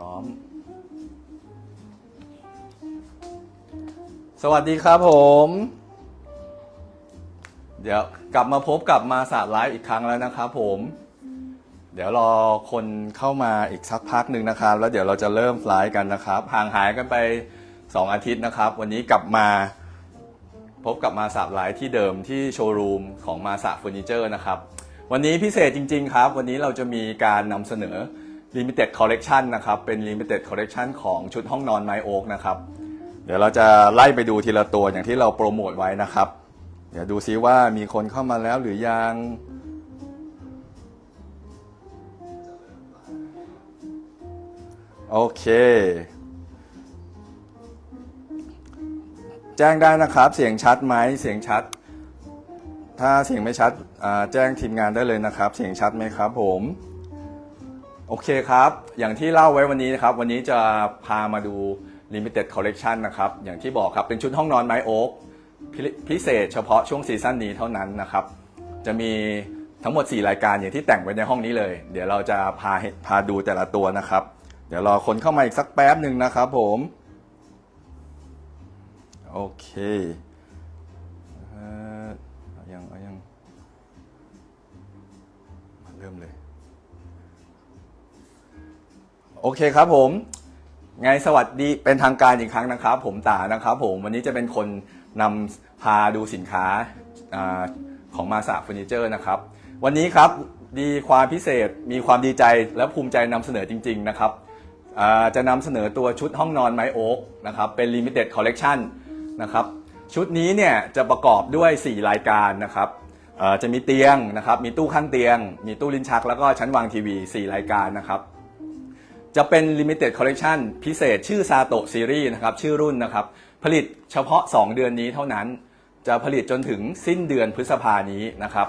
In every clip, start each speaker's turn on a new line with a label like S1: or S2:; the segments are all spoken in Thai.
S1: ร้อม สวัสดีครับผม เดี๋ยวกลับมาพบกับมาสาดไลฟ์อีกครั้งแล้วนะครับผม เดี๋ยวรอคนเข้ามาอีกสักพักหนึ่งนะครับ แล้วเดี๋ยวเราจะเริ่มไลฟ์กันนะครับห่างหายกันไป 2 อาทิตย์นะครับ วันนี้กลับมาพบกับมาสาไลฟ์ที่เดิมที่โชว์รูมของมาสาเฟอร์นิเจอร์นะครับ วันนี้พิเศษจริง ๆ ครับ วันนี้เราจะมีการนำเสนอ Limited Collection นะครับ เป็น Limited Collection ของชุดห้องนอนไมโอ๊กนะครับ เดี๋ยวเราจะไล่ไปดูทีละตัวอย่างที่เราโปรโมทไว้นะครับ เดี๋ยวดูซิว่ามีคนเข้ามาแล้วหรือยัง โอเค แจ้งได้นะครับ เสียงชัดไหม เสียงชัด ถ้าเสียงไม่ชัดแจ้งทีมงานได้เลยนะครับ เสียงชัดไหมครับผม โอเคครับ อย่างที่เล่าไว้วันนี้นะครับ วันนี้จะพามาดู Limited Collection นะครับ อย่างที่บอกครับ เป็นชุดห้องนอนไม้โอ๊กพิเศษเฉพาะช่วงซีซั่นนี้เท่านั้นนะครับ จะมีทั้งหมด 4 รายการอย่างที่แต่งไว้ในห้องนี้เลย เดี๋ยวเราจะพาพาดูแต่ละตัวนะครับ เดี๋ยวรอคนเข้ามาอีกสักแป๊บหนึ่งนะครับผม โอเคเออยังยังมาเริ่มเลย โอเคครับผมไงสวัสดีเป็นทางการอีกครั้งนะครับ ผมตานะครับ ผมวันนี้จะเป็นคนนำพาดูสินค้าอาของมาสาเฟอร์นิเจอร์นะครับ วันนี้ครับดีความพิเศษมีความดีใจและภูมิใจนำเสนอจริง ๆ นะครับอ่าจะนำเสนอตัวชุดห้องนอนไม้โอ๊กนะครับเป็น Limited Collection นะครับชุดนี้เนี่ยจะประกอบด้วย 4 รายการนะครับเอ่อจะมีเตียงนะครับ มีตู้ข้างเตียง มีตู้ลิ้นชัก แล้วก็ชั้นวางทีวี 4 รายการนะครับ จะเป็น Limited Collection พิเศษชื่อซาโตะซีรีส์นะครับ ชื่อรุ่นนะครับ ผลิตเฉพาะ 2 เดือนนี้เท่านั้น จะผลิตจนถึงสิ้นเดือนพฤษภานี้นะครับ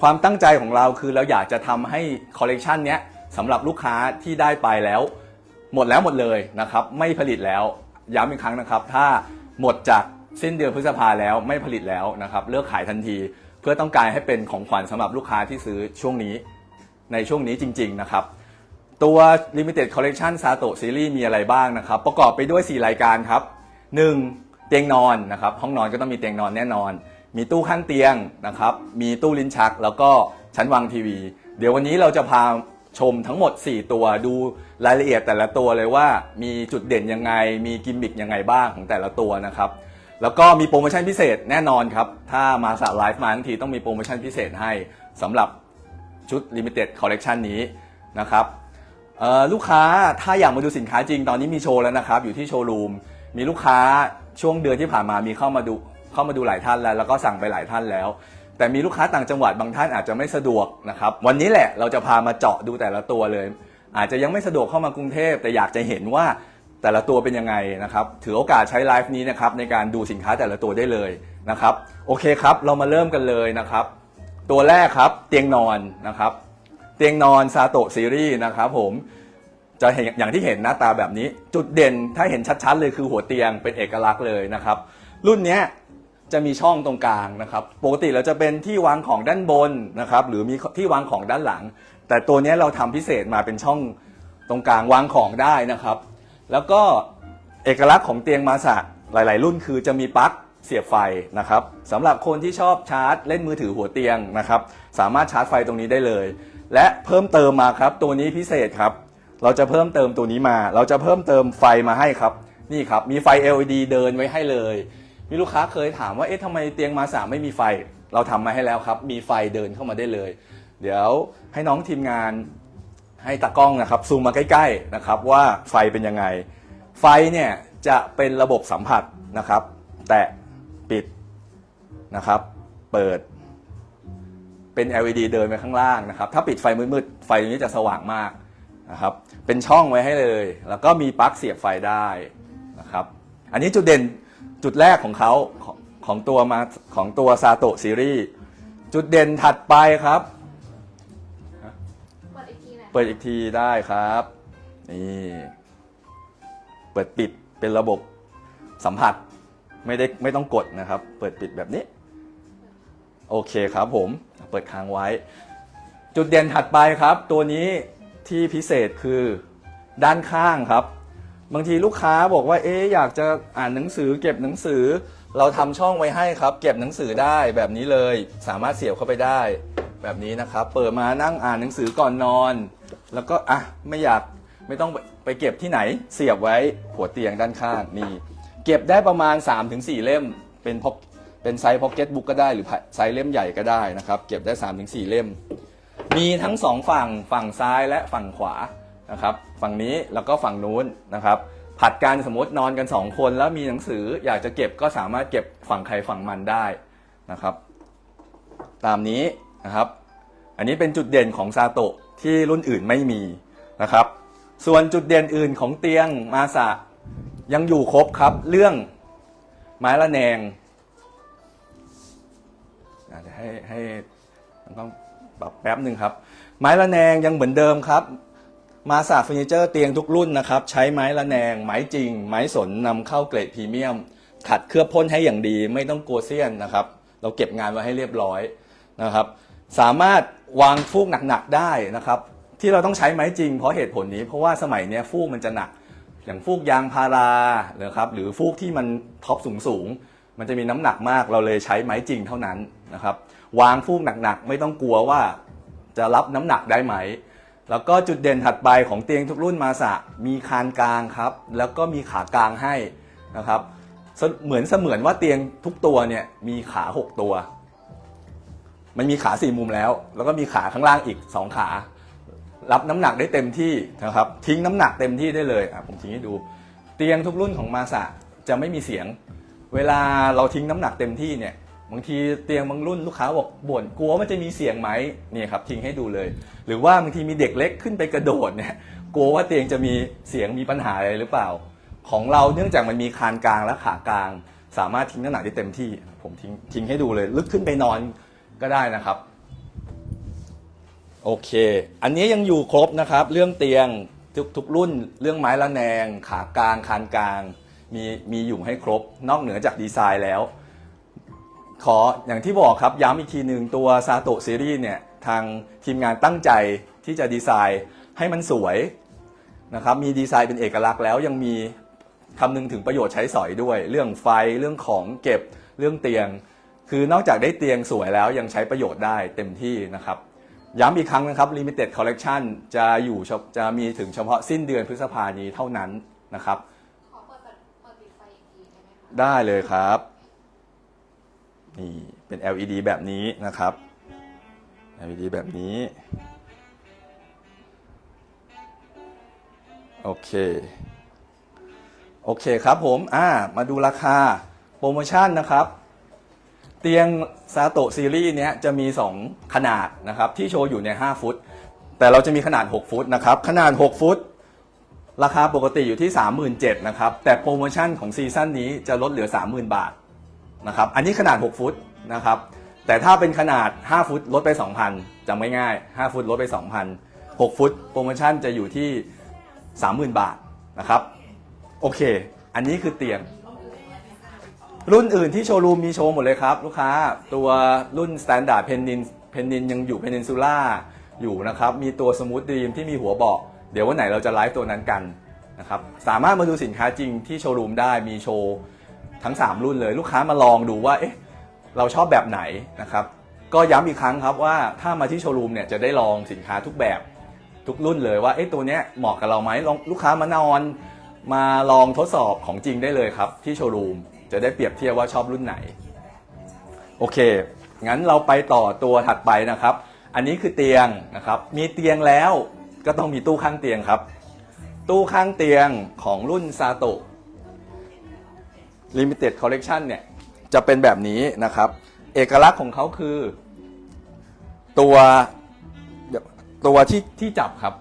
S1: ความตั้งใจของเราคือเราอยากจะทำให้คอลเลกชันเนี้ยสำหรับลูกค้าที่ได้ไปแล้ว หมดแล้วหมดเลยนะครับ ไม่ผลิตแล้วย้ำอีกครั้งนะครับ ถ้าหมดจากสิ้นเดือนพฤษภาแล้วไม่ผลิตแล้วนะครับ เลิกขายทันที เพื่อต้องการให้เป็นของขวัญสำหรับลูกค้าที่ซื้อช่วงนี้ ในช่วงนี้จริง ๆ นะครับ ตัว Limited Collection Sato Series มีอะไรบ้างนะครับ ประกอบไปด้วย 4 รายการครับ 1. เตียงนอนนะครับ ห้องนอนก็ต้องมีเตียงนอนแน่นอน มีตู้ข้างเตียงนะครับ มีตู้ลิ้นชัก แล้วก็ชั้นวางทีวี เดี๋ยววันนี้เราจะพาชมทั้งหมด 4 ตัวดูรายละเอียดแต่ละตัวเลยว่ามีจุดเด่นยังไง มีกิมมิคยังไงบ้างของแต่ละตัวนะครับ แล้วก็มีโปรโมชั่นพิเศษแน่นอนครับ ถ้ามาสาไลฟ์มาทั้งทีต้องมีโปรโมชั่นพิเศษให้สำหรับชุด Limited Collection นี้นะครับ ลูกค้าถ้าอยากมาดูสินค้าจริงตอนนี้มีโชว์แล้วนะครับอยู่ที่โชว์รูมมีลูกค้าช่วงเดือนที่ผ่านมามีเข้ามาดูเข้ามาดูหลายท่านแล้ว แล้วก็สั่งไปหลายท่านแล้ว แต่มีลูกค้าต่างจังหวัดบางท่านอาจจะไม่สะดวกนะครับวันนี้แหละเราจะพามาเจาะดูแต่ละตัวเลย อาจจะยังไม่สะดวกเข้ามากรุงเทพ แต่อยากจะเห็นว่าแต่ละตัวเป็นยังไงนะครับถือโอกาสใช้ไลฟ์นี้นะครับในการดูสินค้าแต่ละตัวได้เลยนะครับโอเคครับเรามาเริ่มกันเลยนะครับ ตัวแรกครับเตียงนอนนะครับ เตียงนอนซาโตะซีรีส์นะครับผมจะเห็นอย่างที่เห็นหน้าตาแบบนี้ จุดเด่นถ้าเห็นชัดๆเลยคือหัวเตียงเป็นเอกลักษณ์เลยนะครับ รุ่นนี้จะมีช่องตรงกลางนะครับ ปกติเราจะเป็นที่วางของด้านบนนะครับ หรือมีที่วางของด้านหลัง แต่ตัวนี้เราทำพิเศษมาเป็นช่องตรงกลางวางของได้นะครับ แล้วก็เอกลักษณ์ของเตียงมาสะหลาย ๆ รุ่นคือจะมีปลั๊กเสียบไฟนะครับสำหรับคนที่ชอบชาร์จเล่นมือถือหัวเตียงนะครับ สามารถชาร์จไฟตรงนี้ได้เลย และเพิ่มเติมมาครับ ตัวนี้พิเศษครับ เราจะเพิ่มเติมตัวนี้มา เราจะเพิ่มเติมไฟมาให้ครับ นี่ครับ มีไฟ LED เดินไว้ให้เลย มีลูกค้าเคยถามว่า เอ๊ะทำไมเตียงมาสามไม่มีไฟ เราทำมาให้แล้วครับ มีไฟเดินเข้ามาได้เลย เดี๋ยวให้น้องทีมงานให้ตากล้องนะครับ ซูมมาใกล้ ๆนะครับ ว่าไฟเป็นยังไง ไฟเนี่ยจะเป็นระบบสัมผัสนะครับ แตะปิดนะครับ เปิด เป็น LED เดินไปข้างล่างนะครับ ถ้าปิดไฟมืดๆ ไฟตรงนี้จะสว่างมากนะครับ เป็นช่องไว้ให้เลย แล้วก็มีปลั๊กเสียบไฟได้นะครับ อันนี้จุดเด่นจุดแรกของเขาของของตัวมาของตัวซาโตะซีรีส์จุดเด่นถัดไปครับ
S2: เปิดอีกทีหน่อย
S1: เปิดอีกทีได้ครับ นี่เปิดปิดเป็นระบบสัมผัสไม่ได้ไม่ต้องกดนะครับ เปิดปิดแบบนี้ โอเคครับผม เปิดค้างไว้ จุดเด่นถัดไปครับ ตัวนี้ที่พิเศษคือด้านข้างครับ บางทีลูกค้าบอกว่าเอ๊อยากจะอ่านหนังสือ เก็บหนังสือ เราทำช่องไว้ให้ครับ เก็บหนังสือได้แบบนี้เลย สามารถเสียบเข้าไปได้แบบนี้นะครับ เปิดมานั่งอ่านหนังสือก่อนนอน แล้วก็อะไม่อยากไม่ต้องไปไปเก็บที่ไหนเสียบไว้หัวเตียงด้านข้างนี่เก็บได้ประมาณ 3-4 เล่มเป็นพ็อก เป็นไซส์พ็อกเก็ตบุ๊กก็ได้หรือไซส์เล่มใหญ่ก็ได้นะครับ เก็บได้ 3-4 เล่ม มีทั้งสองฝั่งฝั่งซ้ายและฝั่งขวานะครับฝั่งนี้แล้วก็ฝั่งนู้นนะครับผัดกันสมมตินอนกันสองคนแล้วมีหนังสืออยากจะเก็บก็สามารถเก็บฝั่งใครฝั่งมันได้นะครับ ตามนี้นะครับ อันนี้เป็นจุดเด่นของซาโตะที่รุ่นอื่นไม่มีนะครับ ส่วนจุดเด่นอื่นของเตียงมาสะยังอยู่ครบครับ เรื่องไม้ละแนง อาจจะให้ให้ต้องปรับแป๊บหนึ่งครับ ไม้ละแนงยังเหมือนเดิมครับ มาสาเฟอร์นิเจอร์เตียงทุกรุ่นนะครับ ใช้ไม้ละแนง ไม้จริง ไม้สนนำเข้าเกรดพรีเมียม ขัดเคลือบพ่นให้อย่างดี ไม่ต้องกลัวเสี้ยนนะครับ เราเก็บงานไว้ให้เรียบร้อยนะครับ สามารถวางฟูกหนักๆได้นะครับ ที่เราต้องใช้ไม้จริงเพราะเหตุผลนี้ เพราะว่าสมัยนี้ฟูกมันจะหนัก อย่างฟูกยางพารานะครับ หรือฟูกที่มันท็อปสูงๆมันจะมีน้ำหนักมาก เราเลยใช้ไม้จริงเท่านั้น นะครับวางฟูกหนักๆ ไม่ต้องกลัวว่าจะรับน้ำหนักได้ไหม แล้วก็จุดเด่นถัดไปของเตียงทุกรุ่นมาสะมีคานกลางครับ แล้วก็มีขากลางให้นะครับเหมือนเสมือนว่าเตียงทุกตัวเนี่ยมีขา 6 ตัว มันมีขาสี่มุมแล้ว แล้วก็มีขาข้างล่างอีก 2 ขา รับน้ำหนักได้เต็มที่นะครับ ทิ้งน้ำหนักเต็มที่ได้เลยผมทิ้งให้ดู เตียงทุกรุ่นของมาสะจะไม่มีเสียง เวลาเราทิ้งน้ำหนักเต็มที่เนี่ย บางทีเตียงบางรุ่นลูกค้าบอกบ่นกลัวมันจะมีเสียงไหมเนี่ยครับทิ้งให้ดูเลย หรือว่าบางทีมีเด็กเล็กขึ้นไปกระโดดเนี่ยกลัวว่าเตียงจะมีเสียงมีปัญหาอะไรหรือเปล่า ของเราเนื่องจากมันมีคานกลางและขากลาง สามารถทิ้งน้ำหนักได้เต็มที่ ผมทิ้งทิ้งให้ดูเลย ลึกขึ้นไปนอนก็ได้นะครับโอเค อันนี้ยังอยู่ครบนะครับ เรื่องเตียงทุกทุกรุ่น เรื่องไม้ละแนง ขากลางคานกลางมีมีอยู่ให้ครบ นอกเหนือจากดีไซน์แล้ว ขออย่างที่บอกครับย้ำอีกทีหนึ่งตัวซาโตะซีรีส์เนี่ยทางทีมงานตั้งใจที่จะดีไซน์ให้มันสวยนะครับมีดีไซน์เป็นเอกลักษณ์แล้วยังมีคำนึงถึงประโยชน์ใช้สอยด้วย เรื่องไฟเรื่องของเก็บเรื่องเตียง คือนอกจากได้เตียงสวยแล้วยังใช้ประโยชน์ได้เต็มที่นะครับ ย้ำอีกครั้งนะครับ Limited Collection จะอยู่เฉพจะมีถึงเฉพาะสิ้นเดือนพฤษภานี้เท่านั้นนะครับ
S2: ขอเปิดเปิดเปิดปิดไฟอีกทีได้ไหมคะ
S1: ได้เลยครับ นี่เป็น LED แบบนี้นะครับ LED แบบนี้ โอเค โอเคครับผมอ่ามาดูราคาโปรโมชั่นนะครับ เตียงซาโตะซีรีส์เนี้ยจะมี 2 ขนาดนะครับ ที่โชว์อยู่ใน5ฟุต แต่เราจะมีขนาด 6 ฟุตนะครับ ขนาด 6 ฟุตราคาปกติอยู่ที่ 37,000นะครับ แต่โปรโมชั่นของซีซั่นนี้จะลดเหลือ 30,000 บาท นะครับอันนี้ขนาด 6 ฟุตนะครับแต่ถ้าเป็นขนาด 5 ฟุตลดไป 2,000จำไม่ง่าย5ฟุตลดไป 2,000 6 ฟุตโปรโมชั่นจะอยู่ที่ 30,000 บาทนะครับโอเค อันนี้คือเตียง รุ่นอื่นที่โชว์รูมมีโชว์หมดเลยครับ ลูกค้าตัวรุ่น Standard Penin Penin ยังอยู่ Peninsula อยู่นะครับ มีตัว Smooth Dream ที่มีหัวเบาะเดี๋ยววันไหนเราจะไลฟ์ตัวนั้นกันนะครับ สามารถมาดูสินค้าจริงที่โชว์รูมได้มีโชว์ ทั้ง 3 รุ่นเลยลูกค้ามาลองดูว่าเอ๊ะเราชอบแบบไหนนะครับ ก็ย้ำอีกครั้งครับว่าถ้ามาที่โชว์รูมเนี่ยจะได้ลองสินค้าทุกแบบทุกรุ่นเลยว่าเอ๊ะตัวเนี้ยเหมาะกับเราไหมลองลูกค้ามานอนมาลองทดสอบของจริงได้เลยครับที่โชว์รูมจะได้เปรียบเทียบว่าชอบรุ่นไหน โอเค งั้นเราไปต่อตัวถัดไปนะครับ อันนี้คือเตียงนะครับ มีเตียงแล้วก็ต้องมีตู้ข้างเตียงครับ ตู้ข้างเตียงของรุ่นซาโตะ Limited Collection เนี่ย จะเป็นแบบนี้นะครับ เอกลักษณ์ของเขาคือ ตัวตัวที่ที่จับครับ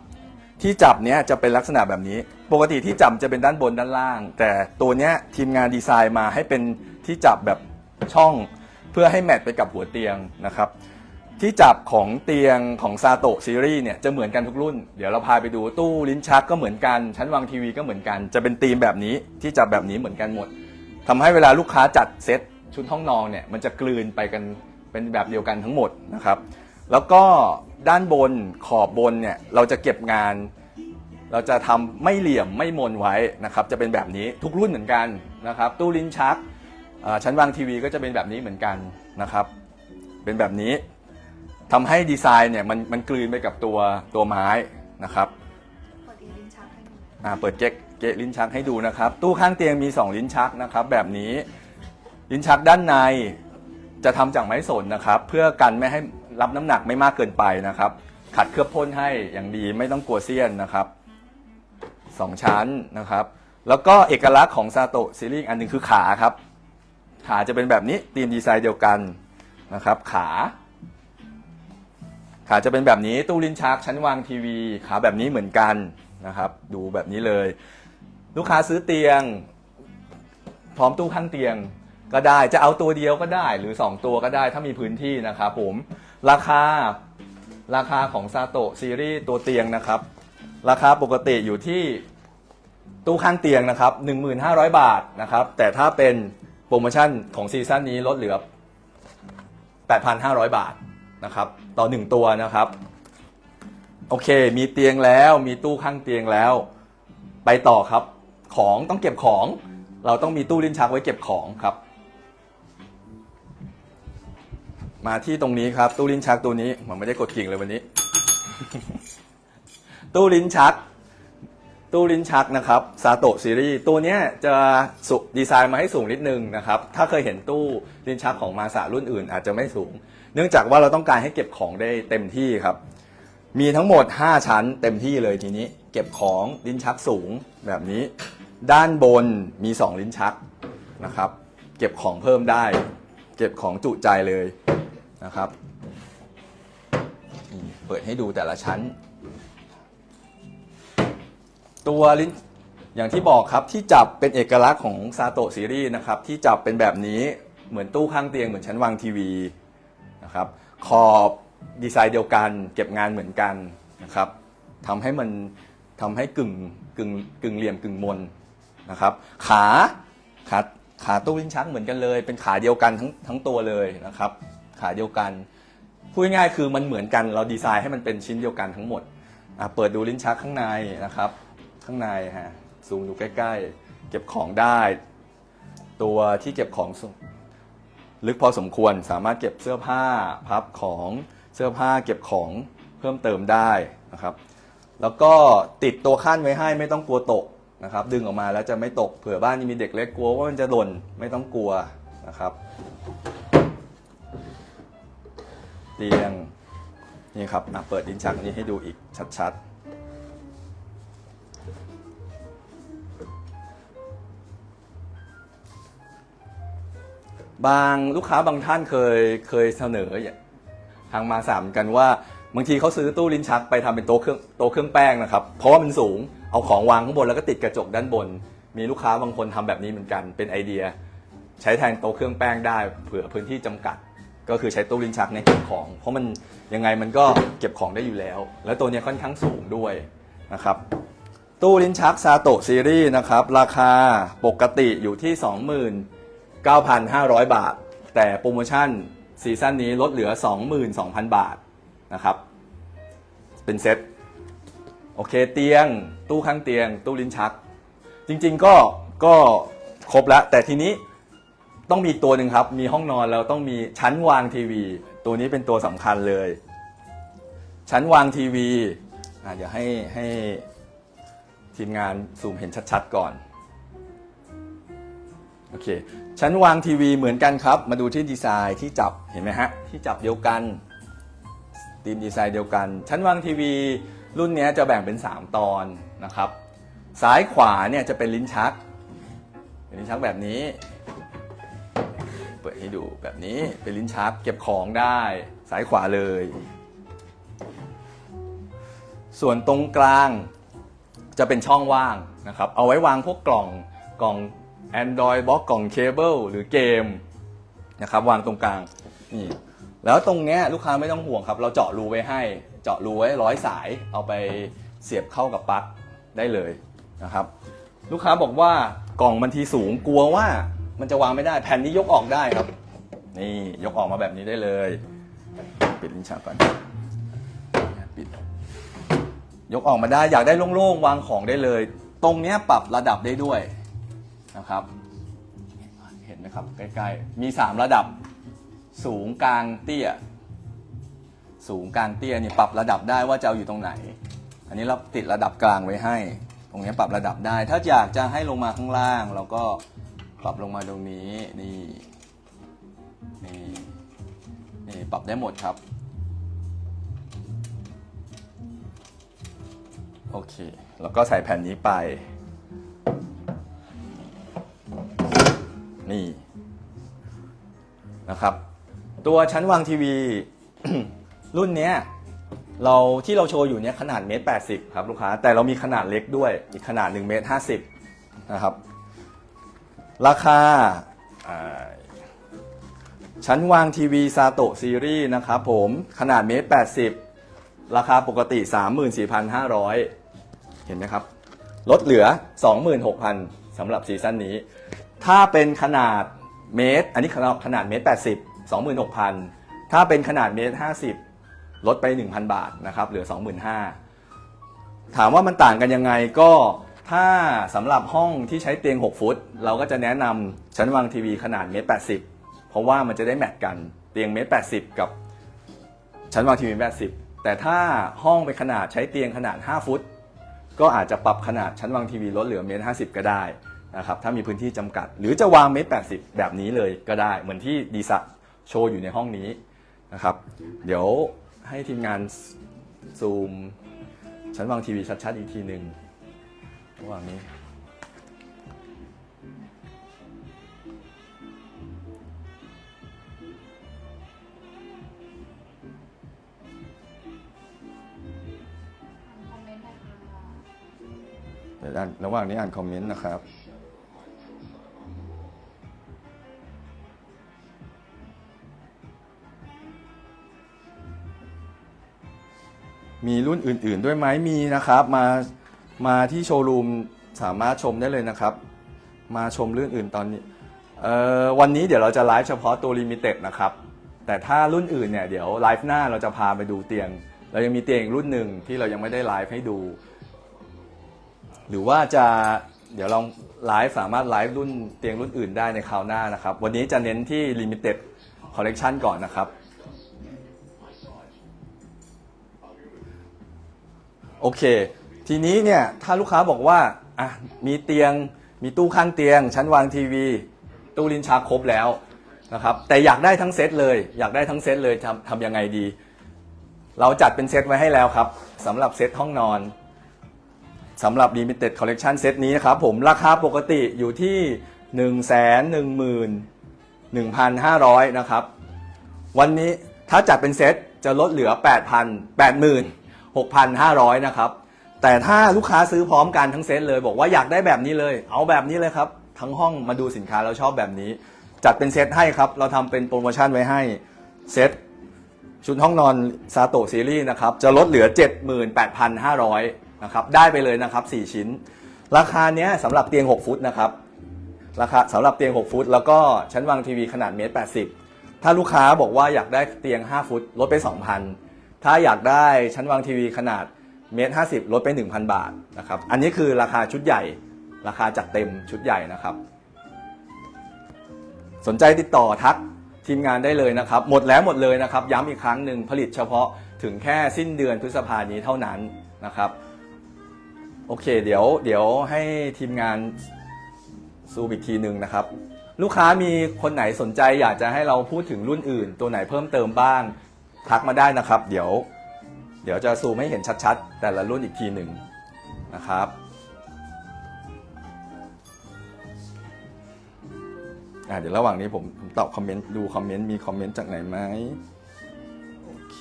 S1: ที่จับเนี้ยจะเป็นลักษณะแบบนี้ ปกติที่จับจะเป็นด้านบนด้านล่าง แต่ตัวเนี้ยทีมงานดีไซน์มาให้เป็นที่จับแบบช่อง เพื่อให้แมทไปกับหัวเตียงนะครับที่จับของเตียงของซาโตะซีรีส์เนี่ยจะเหมือนกันทุกรุ่น เดี๋ยวเราพาไปดูตู้ลิ้นชักก็เหมือนกัน ชั้นวางทีวีก็เหมือนกัน จะเป็นธีมแบบนี้ที่จับแบบนี้เหมือนกันหมด ทำให้เวลาลูกค้าจัดเซตชุดห้องนอนเนี่ยมันจะกลืนไปกันเป็นแบบเดียวกันทั้งหมดนะครับแล้วก็ด้านบนขอบบนเนี่ยเราจะเก็บงาน เราจะทำไม่เหลี่ยมไม่มนไว้นะครับจะเป็นแบบนี้ทุกรุ่นเหมือนกันนะครับตู้ลิ้นชักอ่าชั้นวางทีวีก็จะเป็นแบบนี้เหมือนกันนะครับ เป็นแบบนี้ทำให้ดีไซน์เนี่ยมันมันกลืนไปกับตัวตัวไม้นะครับ
S2: เปิดอีลิ้นชักให้ดู
S1: อ่าเปิดเก๊ก เก๊กลิ้นชักให้ดูนะครับ ตู้ข้างเตียงมี 2 ลิ้นชักนะครับ แบบนี้ลิ้นชักด้านในจะทำจากไม้สนนะครับ เพื่อกันไม่ให้รับน้ำหนักไม่มากเกินไปนะครับ ขัดเคลือบพ่นให้อย่างดีไม่ต้องกลัวเสี้ยนนะครับสองชั้นนะครับ แล้วก็เอกลักษณ์ของซาโตะซีรีส์อันหนึ่งคือขาครับ ขาจะเป็นแบบนี้ตีมดีไซน์เดียวกันนะครับ ขาขาจะเป็นแบบนี้ตู้ลิ้นชักชั้นวางทีวี ขาแบบนี้เหมือนกันนะครับ ดูแบบนี้เลย ลูกค้าซื้อเตียง พร้อมตู้ข้างเตียงก็ได้จะเอาตัวเดียวก็ได้หรือ 2 ตัวก็ได้ถ้ามีพื้นที่นะครับผมราคาราคาของซาโตะซีรีส์ตัวเตียงนะครับ ราคาปกติอยู่ที่ตู้ข้างเตียงนะครับ 1,500 บาทนะครับ แต่ถ้าเป็นโปรโมชั่นของซีซั่นนี้ลดเหลือ 8,500 บาทนะครับ ต่อ 1 ตัวนะครับ โอเค มีเตียงแล้วมีตู้ข้างเตียงแล้ว ไปต่อครับ ของต้องเก็บของ เราต้องมีตู้ลิ้นชักไว้เก็บของครับ มาที่ตรงนี้ครับ ตู้ลิ้นชักตัวนี้ผมไม่ได้กดกิ่งเลยวันนี้ ตู้ลิ้นชัก ตู้ลิ้นชักนะครับซาโตะซีรีส์ตัวเนี้ยจะสุดีไซน์มาให้สูงนิดนึงนะครับ ถ้าเคยเห็นตู้ลิ้นชักของมาสารุ่นอื่น อาจจะไม่สูง เนื่องจากว่าเราต้องการให้เก็บของได้เต็มที่ครับ มีทั้งหมด 5 ชั้นเต็มที่เลยทีนี้ เก็บของลิ้นชักสูงแบบนี้ ด้านบนมี 2 ลิ้นชักนะครับ เก็บของเพิ่มได้ เก็บของจุใจเลยนะครับ เปิดให้ดูแต่ละชั้น ตัวลิ้นอย่างที่บอกครับที่จับเป็นเอกลักษณ์ของซาโตะซีรีส์นะครับที่จับเป็นแบบนี้เหมือนตู้ข้างเตียงเหมือนชั้นวางทีวีนะครับขอบ ดีไซน์เดียวกัน เก็บงานเหมือนกันนะครับทำให้มันทำให้กึ่งกึ่งกึ่งเหลี่ยมกึ่งมนนะครับ ขาขาขาตู้ลิ้นชักเหมือนกันเลย เป็นขาเดียวกันทั้งทั้งตัวเลยนะครับ ขาเดียวกันพูดง่ายๆคือมันเหมือนกันเราดีไซน์ให้มันเป็นชิ้นเดียวกันทั้งหมดเปิดดูลิ้นชักข้างในนะครับ ข้างในฮะซูมดูใกล้ ๆ เก็บของได้ ตัวที่เก็บของลึกพอสมควรสามารถเก็บเสื้อผ้าพับของ เสื้อผ้าเก็บของเพิ่มเติมได้นะครับ แล้วก็ติดตัวขั้นไว้ให้ไม่ต้องกลัวตกนะครับ ดึงออกมาแล้วจะไม่ตกเผื่อบ้านนี้มีเด็กเล็กกลัวว่ามันจะหล่นไม่ต้องกลัวนะครับเตียงนี่ครับเปิดดินชักนี้ให้ดูอีกชัดๆบางลูกค้าบางท่านเคยเคยเสนออย่าง ทางมาสามกันว่าบางทีเขาซื้อตู้ลิ้นชักไปทำเป็นโต๊ะเครื่องโต๊ะเครื่องแป้งนะครับ เพราะว่ามันสูงเอาของวางข้างบนแล้วก็ติดกระจกด้านบน มีลูกค้าบางคนทำแบบนี้เหมือนกันเป็นไอเดีย ใช้แทนโต๊ะเครื่องแป้งได้เผื่อพื้นที่จำกัด ก็คือใช้ตู้ลิ้นชักในเก็บของ เพราะมันยังไงมันก็เก็บของได้อยู่แล้ว แล้วตัวนี้ค่อนข้างสูงด้วยนะครับตู้ลิ้นชักซาโตะซีรีส์นะครับราคาปกติอยู่ที่ 29,500 บาท แต่โปรโมชั่น ซีซั่นนี้ลดเหลือ 22,000 บาทนะครับ เป็นเซ็ตโอเคเตียง ตู้ข้างเตียง ตู้ลิ้นชัก จริงๆก็ก็ครบแล้ว แต่ทีนี้ต้องมีตัวหนึ่งครับ มีห้องนอนแล้วต้องมีชั้นวางทีวี ตัวนี้เป็นตัวสำคัญเลย ชั้นวางทีวีอะเดี๋ยวให้ให้ทีมงานซูมเห็นชัดๆก่อน โอเค ชั้นวางทีวีเหมือนกันครับ มาดูที่ดีไซน์ที่จับเห็นไหมฮะ ที่จับเดียวกันทีมดีไซน์เดียวกัน ชั้นวางทีวีรุ่นนี้จะแบ่งเป็น 3 ตอนนะครับ ซ้ายขวาเนี่ยจะเป็นลิ้นชัก เป็นลิ้นชักแบบนี้ เปิดให้ดูแบบนี้เป็นลิ้นชักเก็บของได้ซ้ายขวาเลย ส่วนตรงกลางจะเป็นช่องว่างนะครับ เอาไว้วางพวกกล่องกล่อง Android Box กล่องเคเบิลหรือเกมนะครับวางตรงกลางนี่แล้วตรงเนี้ยลูกค้าไม่ต้องห่วงครับ เราเจาะรูไว้ให้ เจาะรูไว้ร้อยสายเอาไปเสียบเข้ากับปลั๊กได้เลยนะครับ ลูกค้าบอกว่ากล่องมันทีสูงกลัวว่ามันจะวางไม่ได้แผ่นนี้ยกออกได้ครับ นี่ยกออกมาแบบนี้ได้เลย ปิดลิ้นชักก่อนปิดยกออกมาได้อยากได้โล่งๆวางของได้เลย ตรงเนี้ยปรับระดับได้ด้วย นะครับ เห็นไหมครับใกล้ๆ มี 3 ระดับสูงกลางเตี้ย สูงกลางเตี้ยนี่ปรับระดับได้ว่าจะเอาอยู่ตรงไหน อันนี้เราติดระดับกลางไว้ให้ ตรงนี้ปรับระดับได้ ถ้าอยากจะให้ลงมาข้างล่าง เราก็ปรับลงมาตรงนี้นี่นี่นี่ปรับได้หมดครับโอเค แล้วก็ใส่แผ่นนี้ไป นี่นะครับ ตัวชั้นวางทีวี รุ่นเนี้ยเราที่เราโชว์อยู่เนี้ยขนาดเมตรแปดสิบครับลูกค้า แต่เรามีขนาดเล็กด้วยอีกขนาด1เมตรห้าสิบนะครับ ราคาชั้นวางทีวีซาโตซีรีส์นะครับผมขนาดเมตรแปดสิบราคาปกติ 34,500 เห็นไหมครับ ลดเหลือ 26,000สำหรับซีซั่นนี้ ถ้าเป็นขนาดเมตร อันนี้ขนาดเมตร 80 26,000 ถ้าเป็นขนาดเมตร 50 ลดไป 1,000 บาทนะครับเหลือ 25,000 ถามว่ามันต่างกันยังไงก็ถ้าสำหรับห้องที่ใช้เตียง 6 ฟุต เราก็จะแนะนำชั้นวางทีวีขนาดเมตร 80 เพราะว่ามันจะได้แมทกันเตียงเมตร 80 กับชั้นวางทีวีเมตร 80 แต่ถ้าห้องเป็นขนาดใช้เตียงขนาด 5 ฟุต ก็อาจจะปรับขนาดชั้นวางทีวีลดเหลือเมตรห้าสิบก็ได้ นะครับถ้ามีพื้นที่จำกัด หรือจะวางเมตรแปดสิบแบบนี้เลยก็ได้ เหมือนที่ดีซะโชว์อยู่ในห้องนี้นะครับ เดี๋ยวให้ทีมงานซูมชั้นวางทีวีชัดๆอีกทีหนึ่งระหว่างนี้
S2: คอมเมนต์หน่อยค่ะ
S1: เดี๋ยวอ่านระหว่างนี้อ่านคอมเมนต์นะครับ มีรุ่นอื่น ๆ ด้วยไหมมีนะครับ มามาที่โชว์รูมสามารถชมได้เลยนะครับ มาชมเรื่องอื่นตอนนี้เอ่อวันนี้เดี๋ยวเราจะไลฟ์เฉพาะตัวลิมิเต็ดนะครับ แต่ถ้ารุ่นอื่นเนี่ยเดี๋ยวไลฟ์หน้าเราจะพาไปดูเตียง เรายังมีเตียงรุ่นหนึ่งที่เรายังไม่ได้ไลฟ์ให้ดู หรือว่าจะเดี๋ยวลองไลฟ์สามารถไลฟ์รุ่นเตียงรุ่นอื่นได้ในคราวหน้านะครับ วันนี้จะเน้นที่ Limited Collection ก่อนนะครับ อเค ทีนี้เนี่ยถ้าลูกค้าบอกว่าอะมีเตียงมีตู้ข้างเตียง ชั้นวางทีวี ตู้ลิ้นชักครบแล้วนะครับแต่อยากได้ทั้งเซตเลย อยากได้ทั้งเซตเลยทำทำยังไงดี เราจัดเป็นเซตไว้ให้แล้วครับสำหรับเซตห้องนอนสำหรับ Limited Collection เซตนี้นะครับผมราคาปกติอยู่ที่ 1 1 1 1 1,500 นะครับ วันนี้ถ้าจัดเป็นเซตจะลดเหลือ 8,000 6,500 นะครับ แต่ถ้าลูกค้าซื้อพร้อมกันทั้งเซตเลย บอกว่าอยากได้แบบนี้เลย เอาแบบนี้เลยครับ ทั้งห้องมาดูสินค้าเราชอบแบบนี้ จัดเป็นเซตให้ครับ เราทำเป็นโปรโมชั่นไว้ให้เซตชุดห้องนอนซาโตะซีรีส์นะครับ จะลดเหลือ 78,500 นะครับ ได้ไปเลยนะครับ 4 ชิ้น ราคาเนี้ยสำหรับเตียง 6 ฟุตนะครับ ราคาสำหรับเตียง 6 ฟุต แล้วก็ชั้นวางทีวีขนาดเมตร 80 ถ้าลูกค้าบอกว่าอยากได้เตียง 5 ฟุต ลดไป 2,000 ถ้าอยากได้ชั้นวางทีวีขนาดเมตร50ลดไป 1,000 บาทนะครับ อันนี้คือราคาชุดใหญ่ ราคาจัดเต็มชุดใหญ่นะครับ สนใจติดต่อทักทีมงานได้เลยนะครับ หมดแล้วหมดเลยนะครับ ย้ำอีกครั้งหนึ่งผลิตเฉพาะถึงแค่สิ้นเดือนพฤษภานี้เท่านั้นนะครับ โอเค เดี๋ยวเดี๋ยวให้ทีมงานซูมอีกทีหนึ่งนะครับ ลูกค้ามีคนไหนสนใจอยากจะให้เราพูดถึงรุ่นอื่น ตัวไหนเพิ่มเติมบ้าง ทักมาได้นะครับ เดี๋ยว เดี๋ยวจะซูมให้เห็นชัดๆ แต่ละรุ่นอีกทีหนึ่งนะครับอ่าเดี๋ยวระหว่างนี้ผมผมตอบคอมเมนต์ดูคอมเมนต์มีคอมเมนต์จากไหนไหมโอเค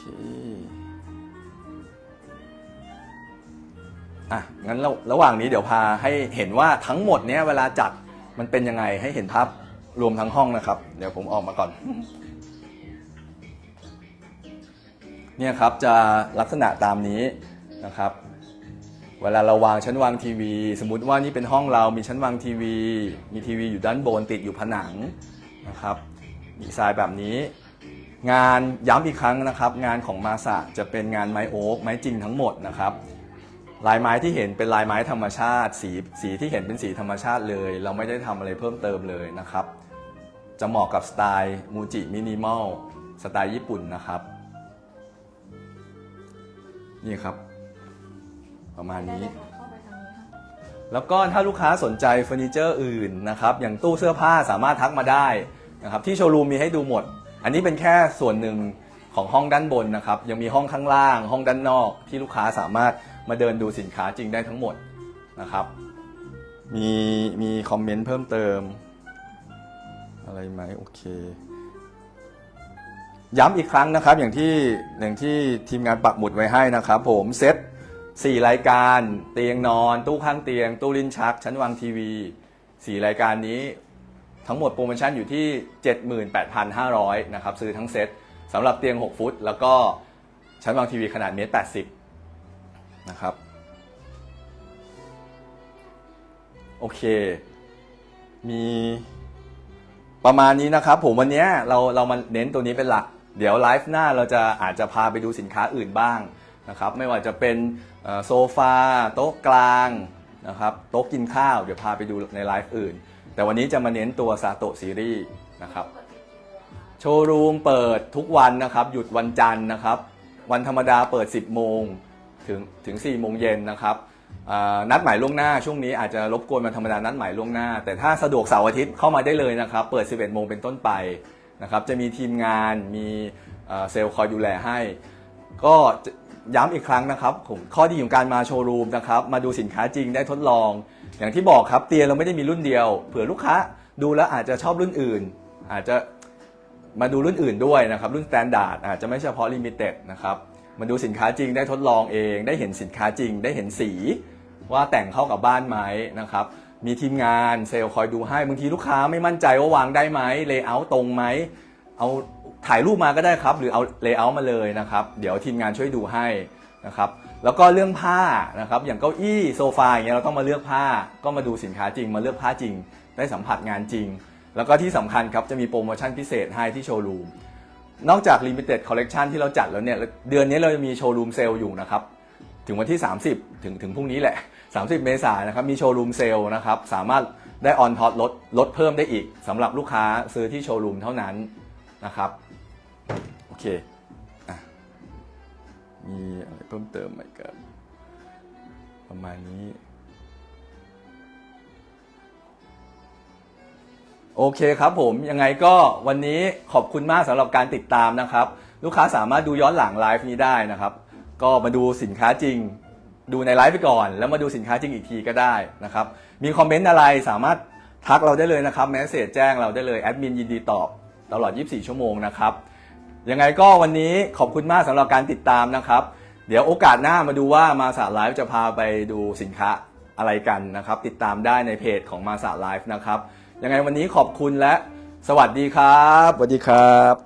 S1: อะงั้นระระหว่างนี้เดี๋ยวพาให้เห็นว่าทั้งหมดเนี้ยเวลาจัดมันเป็นยังไงให้เห็นภาพรวมทั้งห้องนะครับ เดี๋ยวผมออกมาก่อน เนี่ยครับจะลักษณะตามนี้นะครับ เวลาเราวางชั้นวางทีวี สมมุติว่านี่เป็นห้องเรามีชั้นวางทีวี มีทีวีอยู่ด้านบนติดอยู่ผนังนะครับดีไซน์แบบนี้งานย้ำอีกครั้งนะครับ งานของมาสะจะเป็นงานไม้โอ๊กไม้จริงทั้งหมดนะครับ ลายไม้ที่เห็นเป็นลายไม้ธรรมชาติ สีสีที่เห็นเป็นสีธรรมชาติเลย เราไม่ได้ทำอะไรเพิ่มเติมเลยนะครับ จะเหมาะกับสไตล์มูจิมินิมอลสไตล์ญี่ปุ่นนะครับ นี่ครับ ประมาณ
S2: ได้
S1: นี้
S2: เลยค่ะเข้าไปทางนี้ค่ะ
S1: แล้วก็ถ้าลูกค้าสนใจเฟอร์นิเจอร์อื่นนะครับ อย่างตู้เสื้อผ้าสามารถทักมาได้นะครับ ที่โชว์รูมมีให้ดูหมด อันนี้เป็นแค่ส่วนหนึ่งของห้องด้านบนนะครับ ยังมีห้องข้างล่าง ห้องด้านนอก ที่ลูกค้าสามารถมาเดินดูสินค้าจริงได้ทั้งหมดนะครับ มีมีคอมเมนต์เพิ่มเติม อะไรไหมโอเค ย้ำอีกครั้งนะครับอย่างที่อย่างที่ทีมงานปักหมุดไว้ให้นะครับ ผมเซตสี่รายการเตียงนอน ตู้ข้างเตียง ตู้ลิ้นชัก ชั้นวางทีวีสี่รายการนี้ทั้งหมดโปรโมชั่นอยู่ที่ 78,500นะครับซื้อทั้งเซตสำหรับเตียง 6 ฟุต แล้วก็ชั้นวางทีวีขนาดเมตร80นะครับโอเค มีประมาณนี้นะครับผมวันนี้เราเรามาเน้นตัวนี้เป็นหลัก เดี๋ยวไลฟ์หน้าเราจะอาจจะพาไปดูสินค้าอื่นบ้างนะครับไม่ว่าจะเป็นโซฟาโต๊ะกลางนะครับโต๊ะกินข้าวเดี๋ยวพาไปดูในไลฟ์อื่น แต่วันนี้จะมาเน้นตัวซาโตะซีรีส์นะครับ
S2: โช
S1: ว์รูมเปิดทุกวันนะครับหยุดวันจันทร์นะครับวันธรรมดาเปิด 10 โมงถึงถึง 4 โมงเย็นนะครับนัดหมายล่วงหน้าช่วงนี้อาจจะรบกวนวันธรรมดานัดหมายล่วงหน้า แต่ถ้าสะดวกเสาร์อาทิตย์เข้ามาได้เลยนะครับ เปิด 11 โมงเป็นต้นไป นะครับจะมีทีมงานมีเซลล์คอยดูแลให้ ก็ย้ำอีกครั้งนะครับผมข้อดีของการมาโชว์รูมนะครับมาดูสินค้าจริงได้ทดลอง อย่างที่บอกครับเตียงเราไม่ได้มีรุ่นเดียว เผื่อลูกค้าดูแล้วอาจจะชอบรุ่นอื่น อาจจะมาดูรุ่นอื่นด้วยนะครับรุ่น s ตนดาร์ดอาจจะไม่เฉพาะลิมิเต็ดนะครับมาดูสินค้าจริงได้ทดลองเอง ได้เห็นสินค้าจริง ได้เห็นสีว่าแต่งเข้ากับบ้านไหมนะครับ มีทีมงานเซลล์คอยดูให้บางทีลูกค้าไม่มั่นใจว่าวางได้ไหมเลเยอร์ตรงไหมเอาถ่ายรูปมาก็ได้ครับ หรือเอาเลเยอร์มาเลยนะครับ เดี๋ยวทีมงานช่วยดูให้นะครับแล้วก็เรื่องผ้านะครับอย่างเก้าอี้โซฟาอย่างเงี้ยเราต้องมาเลือกผ้าก็มาดูสินค้าจริง มาเลือกผ้าจริง ได้สัมผัสงานจริง แล้วก็ที่สำคัญครับจะมีโปรโมชั่นพิเศษให้ที่โชว์รูมนอกจาก Limited Collection ที่เราจัดแล้วเนี่ยเดือนนี้เราจะมีโชว์รูมเซลล์อยู่นะครับถึงวันที่ 30 ถึงถึงพรุ่งนี้แหละ 30 เมษายนนะครับมีโชว์รูมเซลล์นะครับสามารถได้ออนท็อปลดลดเพิ่มได้อีกสำหรับลูกค้าซื้อที่โชว์รูมเท่านั้นนะครับโอเคอมีอะไรเพิ่มเติมไหมครับประมาณนี้โอเคครับผมยังไงก็วันนี้ขอบคุณมากสำหรับการติดตามนะครับ ลูกค้าสามารถดูย้อนหลังไลฟ์นี้ได้นะครับ ก็มาดูสินค้าจริง ดูในไลฟ์ไปก่อน แล้วมาดูสินค้าจริงอีกทีก็ได้นะครับ มีคอมเมนต์อะไรสามารถทักเราได้เลยนะครับแมสเซจแจ้งเราได้เลยแอดมินยินดีตอบตลอด 24 ชั่วโมงนะครับยังไงก็วันนี้ขอบคุณมากสำหรับการติดตามนะครับ เดี๋ยวโอกาสหน้ามาดูว่ามาสาไลฟ์จะพาไปดูสินค้าอะไรกันนะครับ ติดตามได้ในเพจของมาสาไลฟ์นะครับยังไงวันนี้ขอบคุณและสวัสดีครับสวัสดีครับ